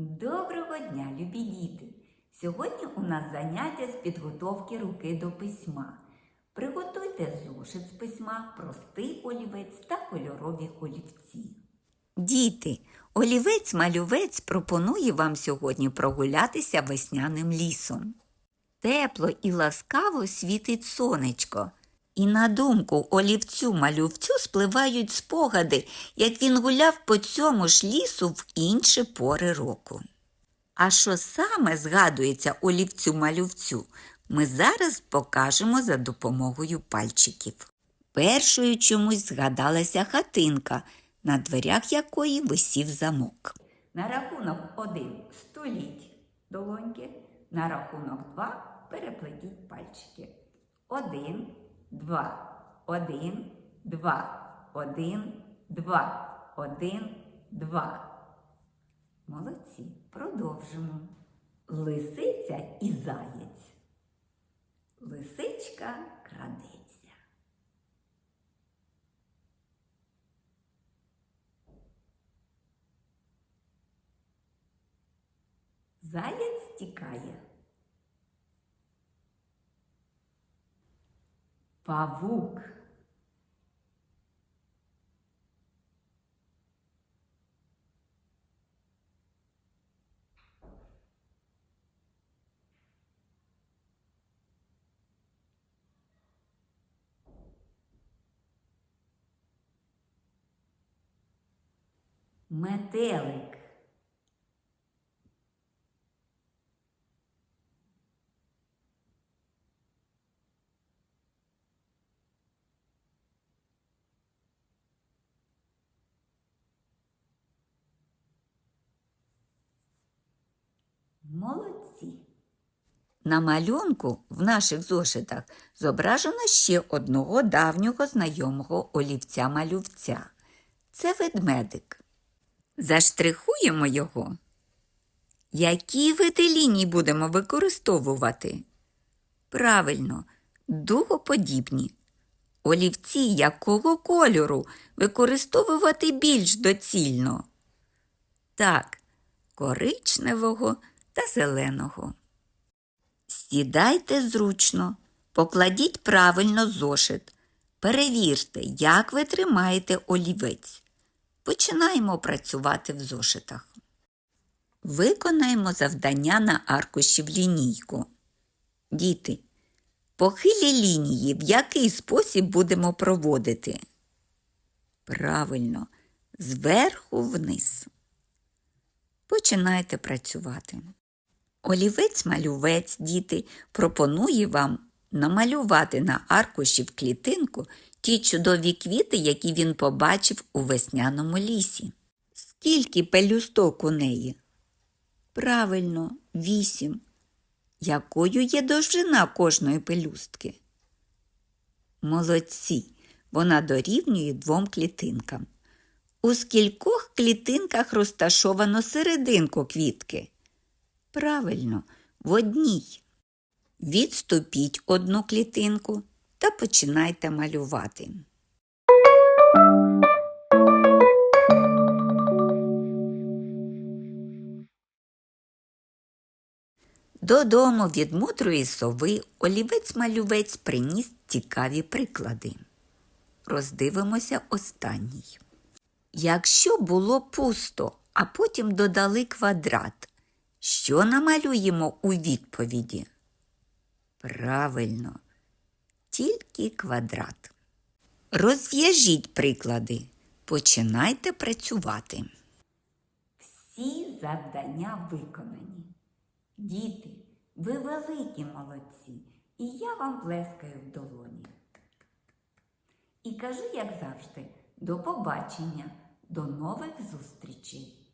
Доброго дня, любі діти! Сьогодні у нас заняття з підготовки руки до письма. Приготуйте зошит з письма, простий олівець та кольорові олівці. Діти, олівець-малювець пропонує вам сьогодні прогулятися весняним лісом. Тепло і ласкаво світить сонечко. І на думку олівцю малювцю спливають спогади, як він гуляв по цьому ж лісу в інші пори року. А що саме згадується олівцю малювцю, ми зараз покажемо за допомогою пальчиків. Першою чомусь згадалася хатинка, на дверях якої висів замок. На рахунок один століть долоньки, на рахунок два переплетіть пальчики. Один, два, один, два, один, два, один, два. Молодці, продовжимо. Лисиця і заєць. Лисичка крадеться. Заєць тікає. Павук. Метелик. На малюнку в наших зошитах зображено ще одного давнього знайомого олівця-малювця. Це ведмедик. Заштрихуємо його. Які види ліній будемо використовувати? Правильно, дугоподібні. Олівці якого кольору використовувати більш доцільно? Так, коричневого та зеленого. Сідайте зручно, покладіть правильно зошит. Перевірте, як ви тримаєте олівець. Починаємо працювати в зошитах. Виконаємо завдання на аркуші в лінійку. Діти, похилі лінії в який спосіб будемо проводити? Правильно, зверху вниз. Починайте працювати. Олівець-малювець, діти, пропонує вам намалювати на аркуші в клітинку ті чудові квіти, які він побачив у весняному лісі. Скільки пелюсток у неї? Правильно, вісім. Якою є довжина кожної пелюстки? Молодці, вона дорівнює двом клітинкам. У скількох клітинках розташовано серединку квітки? Правильно, в одній. Відступіть одну клітинку та починайте малювати. Додому від мудрої сови олівець-малювець приніс цікаві приклади. Роздивимося останній. Якщо було пусто, а потім додали квадрат, що намалюємо у відповіді? Правильно, тільки квадрат. Розв'яжіть приклади. Починайте працювати. Всі завдання виконані. Діти, ви великі молодці, і я вам плескаю в долоні. І кажу, як завжди, до побачення, до нових зустрічей!